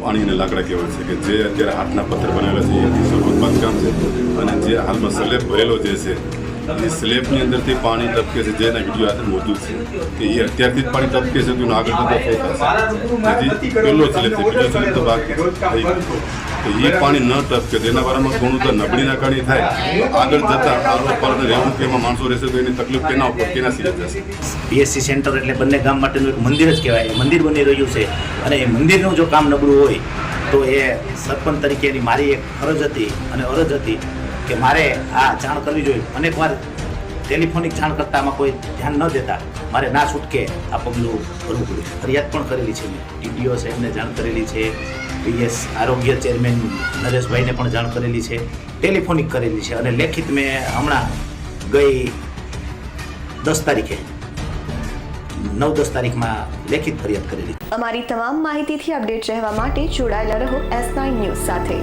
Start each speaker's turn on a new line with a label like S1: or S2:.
S1: પાણી અને લાકડા કહેવાય છે કે જે અત્યારે હાથના પથ્થર બનેલા છે, એ શરૂઆત બાંધકામ છે. અને જે હાલમાં સ્લેબ ભરેલો જે છે, એ સ્લેબની અંદરથી પાણી ટપકે છે, જેના વીડિયો આજે મોજૂદ છે. કે એ અત્યારથી જ પાણી ટપકે છે, તો આગળ જતા શું થશે પહેલો સ્લેબ છે, બીજો સ્લેબ તો બાકી થઈ. તો એ પાણી ન ટપકે તેના બારામાં ઘણું તો નબળી નાકાણી થાય. આગળ જતા રહેવું કે માણસો રહેશે તો એની તકલીફ કેના ઉપર કેના સિવાય જશે.
S2: બીએસસી સેન્ટર એટલે બંને ગામ માટેનું એક મંદિર જ કહેવાય. મંદિર બની રહ્યું છે. અને એ મંદિરનું જો કામ નબળું હોય, તો એ સરપંચ તરીકેની મારી એક ફરજ હતી અને અરજ હતી કે મારે આ જાણ કરવી જોઈએ. અનેકવાર ટેલિફોનિક જાણ કરતામાં કોઈ ધ્યાન ન દેતા મારે ના છૂટકે આ પગલું ભરવું પડ્યું. ફરિયાદ પણ કરેલી છે. મેં ટીડીઓ સાહેબને જાણ કરેલી છે. પીએસ આરોગ્ય ચેરમેન નરેશભાઈને પણ જાણ કરેલી છે ટેલિફોનિક કરેલી છે અને લેખિત મેં હમણાં ગઈ દસ તારીખે, નવ દસ તારીખમાં લેખિત ફરિયાદ કરેલી.
S3: અમારી તમામ માહિતીથી અપડેટ રહેવા માટે જોડાયેલા રહો એસ નાઇન ન્યૂઝ સાથે.